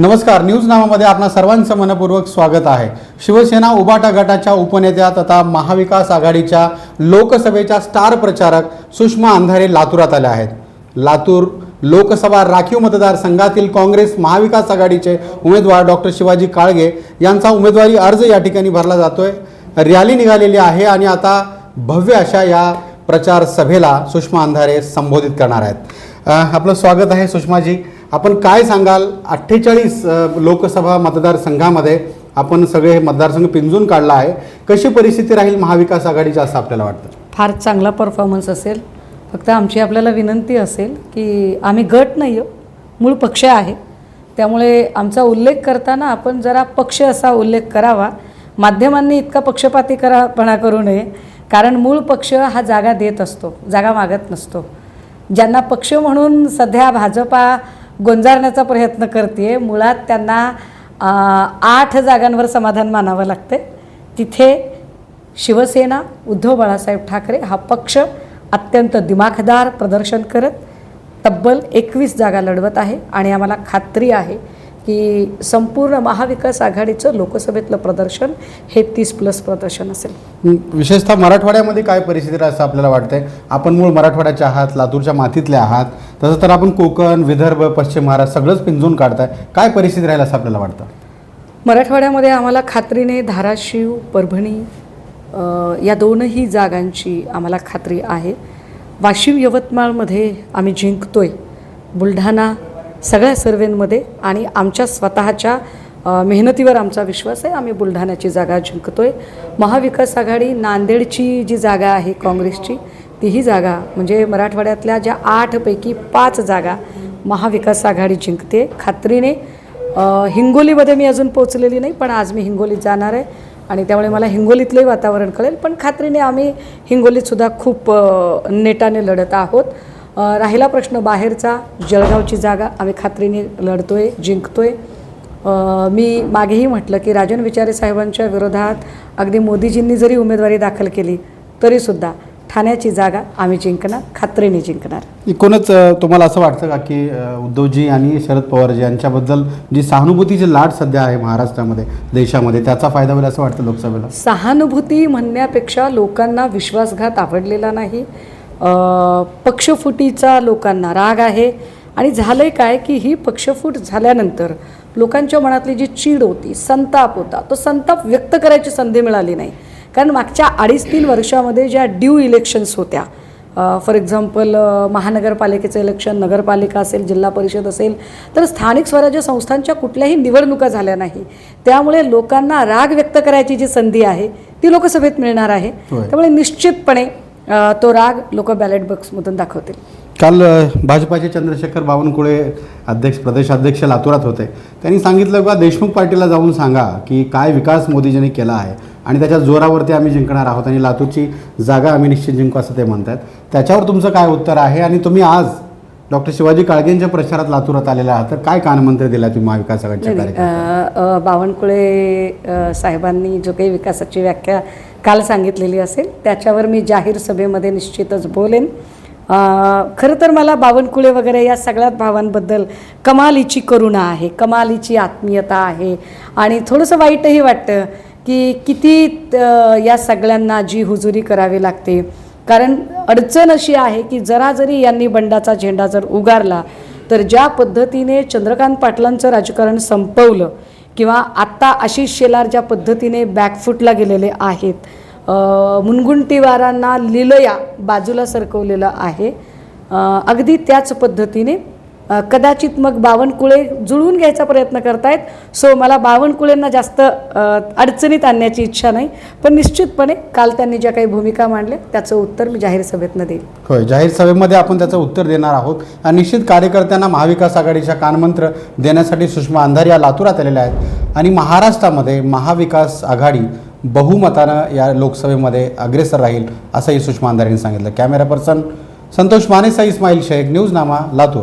नमस्कार न्यूज नावामध्ये आपणा सर्वांचं मनपूर्वक स्वागत आहे. शिवसेना उबाटा गटाच्या उपनेत्या तथा महाविकास आघाडीच्या लोकसभेच्या स्टार प्रचारक सुषमा अंधारे लातूरात आल्या आहेत. लातूर लोकसभा राखीव मतदारसंघातील काँग्रेस महाविकास आघाडीचे उमेदवार डॉक्टर शिवाजी काळगे यांचा उमेदवारी अर्ज या ठिकाणी भरला जातोय. रॅली निघालेली आहे आणि आता भव्य अशा या प्रचार सभेला सुषमा अंधारे संबोधित करणार आहेत. आपलं स्वागत आहे सुषमाजी. आपण काय सांगाल? अठ्ठेचाळीस लोकसभा मतदारसंघामध्ये आपण सगळे हे मतदारसंघ पिंजून काढला आहे. कशी परिस्थिती राहील महाविकास आघाडीची असं आपल्याला वाटतं? फार चांगला परफॉर्मन्स असेल. फक्त आमची आपल्याला विनंती असेल की आम्ही गट नाही आहो मूळ पक्ष आहे. त्यामुळे आमचा उल्लेख करताना आपण जरा पक्ष असा उल्लेख करावा. माध्यमांनी इतका पक्षपाती करापणा करू नये कारण मूळ पक्ष हा जागा देत असतो जागा मागत नसतो. ज्यांना पक्ष म्हणून सध्या भाजपा गोंजारण्याचा प्रयत्न करते मुळात त्यांना आठ जागांवर समाधान मानावं लागते तिथे शिवसेना उद्धव बाळासाहेब ठाकरे हा पक्ष अत्यंत दिमाखदार प्रदर्शन करत तब्बल एकवीस जागा लढवत आहे आणि आम्हाला खात्री आहे की संपूर्ण महाविकास आघाडीचं लोकसभेतलं प्रदर्शन हे तीस प्लस प्रदर्शन असेल. विशेषतः मराठवाड्यामध्ये काय परिस्थिती राहील असं आपल्याला वाटतंय? आपण मूळ मराठवाड्याचे आहात लातूरच्या मातीतले आहात तसं तर आपण कोकण विदर्भ पश्चिम महाराष्ट्र सगळंच पिंजून काढताय. काय परिस्थिती राहील असं आपल्याला वाटतं? मराठवाड्यामध्ये आम्हाला खात्रीने धाराशिव परभणी या दोनही जागांची आम्हाला खात्री आहे. वाशिम यवतमाळमध्ये आम्ही जिंकतोय. बुलढाणा सगळ्या सर्वेंमध्ये आणि आमच्या स्वतःच्या मेहनतीवर आमचा विश्वास आहे. आम्ही बुलढाण्याची जागा जिंकतो आहे महाविकास आघाडी नांदेडची जी जागा आहे काँग्रेसची तीही जागा म्हणजे मराठवाड्यातल्या ज्या आठपैकी पाच जागा महाविकास आघाडी जिंकते. खात्रीने हिंगोलीमध्ये मी अजून पोचलेली नाही पण आज मी हिंगोलीत जाणार आहे आणि त्यामुळे मला हिंगोलीतलंही वातावरण कळेल. पण खात्रीने आम्ही हिंगोलीतसुद्धा खूप नेटाने लढत आहोत. राहिला प्रश्न बाहेरचा जळगावची जागा आम्ही खात्रीने लढतोय जिंकतोय. अ, मी मागेही म्हटलं की राजन विचारे साहेबांच्या विरोधात अगदी मोदीजींनी जरी उमेदवारी दाखल केली तरीसुद्धा ठाण्याची जागा आम्ही जिंकणार खात्रीने जिंकणार. एकूणच तुम्हाला असं वाटतं का की उद्धवजी आणि शरद पवारजी यांच्याबद्दल जी सहानुभूतीची लाट सध्या आहे महाराष्ट्रामध्ये देशामध्ये त्याचा फायदा होईल असं वाटतं लोकसभेला? सहानुभूती म्हणण्यापेक्षा लोकांना विश्वासघात आवडलेला नाही. पक्षफुटीचा लोकांना राग आहे. आणि झालंय काय की ही पक्षफूट झाल्यानंतर लोकांच्या मनातली जी चीड होती संताप होता तो संताप व्यक्त करायची संधी मिळाली नाही. कारण मागच्या अडीच तीन वर्षामध्ये ज्या ड्यू इलेक्शन्स होत्या फॉर एक्झाम्पल महानगरपालिकेचं इलेक्शन नगरपालिका असेल जिल्हा परिषद असेल तर स्थानिक स्वराज्य संस्थांच्या कुठल्याही निवडणुका झाल्या नाही. त्यामुळे लोकांना राग व्यक्त करायची जी संधी आहे ती लोकसभेत मिळणार आहे. त्यामुळे निश्चितपणे तो राग लोक बॅलेट बॉक्समधून दाखवतील. काल भाजपाचे चंद्रशेखर बावनकुळे अध्यक्ष प्रदेशाध्यक्ष लातूरात होते. त्यांनी सांगितलं का देशमुख पार्टीला जाऊन सांगा की काय विकास मोदीजींनी केला आहे आणि त्याच्या जोरावरती आम्ही जिंकणार आहोत आणि लातूरची जागा आम्ही निश्चित जिंकू असं ते म्हणतात. त्याच्यावर तुमचं काय उत्तर आहे? आणि तुम्ही आज डॉक्टर शिवाजी काळगेंच्या प्रचारात लातूरात आलेला आहात तर काय कानमंत्र दिला तुम्ही महाविकास आघाडीच्या बावनकुळे साहेबांनी जो काही विकासाची व्याख्या काल सांगितलेली असेल त्याच्यावर मी जाहीर सभेमध्ये निश्चितच बोलेन. खरं तर मला बावनकुळे वगैरे या सगळ्यात भावांबद्दल कमालीची करुणा आहे कमालीची आत्मीयता आहे आणि थोडंसं वाईटही वाटतं की किती या सगळ्यांना जी हुजुरी करावी लागते. कारण अडचण अशी आहे की जरा जरी यांनी बंडाचा झेंडा जर उगारला तर ज्या पद्धतीने चंद्रकांत पाटलांचं राजकारण संपवलं किंवा आत्ता आशिष शेलार ज्या पद्धतीने बॅकफूटला गेलेले आहेत मुनगुंटीवारांना लिलया बाजूला सरकवलेलं आहे. अगदी त्याच पद्धतीने कदाचित मग बावनकुळे जुळवून घ्यायचा प्रयत्न करतायत. सो मला बावनकुळेंना जास्त अडचणीत आणण्याची इच्छा नाही. पण निश्चितपणे काल त्यांनी ज्या काही भूमिका मांडल्या त्याचं उत्तर मी जाहीर सभेतनं देईल होय जाहीर सभेमध्ये आपण त्याचं उत्तर देणार आहोत. आणि निश्चित कार्यकर्त्यांना महाविकास आघाडीच्या कानमंत्र देण्यासाठी सुषमा अंधार या लातूरात आलेल्या आहेत. आणि महाराष्ट्रामध्ये महाविकास आघाडी बहुमतानं या लोकसभेमध्ये अग्रेसर राहील असंही सुषमा अंधारेंनी सांगितलं. कॅमेरा पर्सन संतोष मानेसा इस्माईल शेख न्यूज नामा लातूर.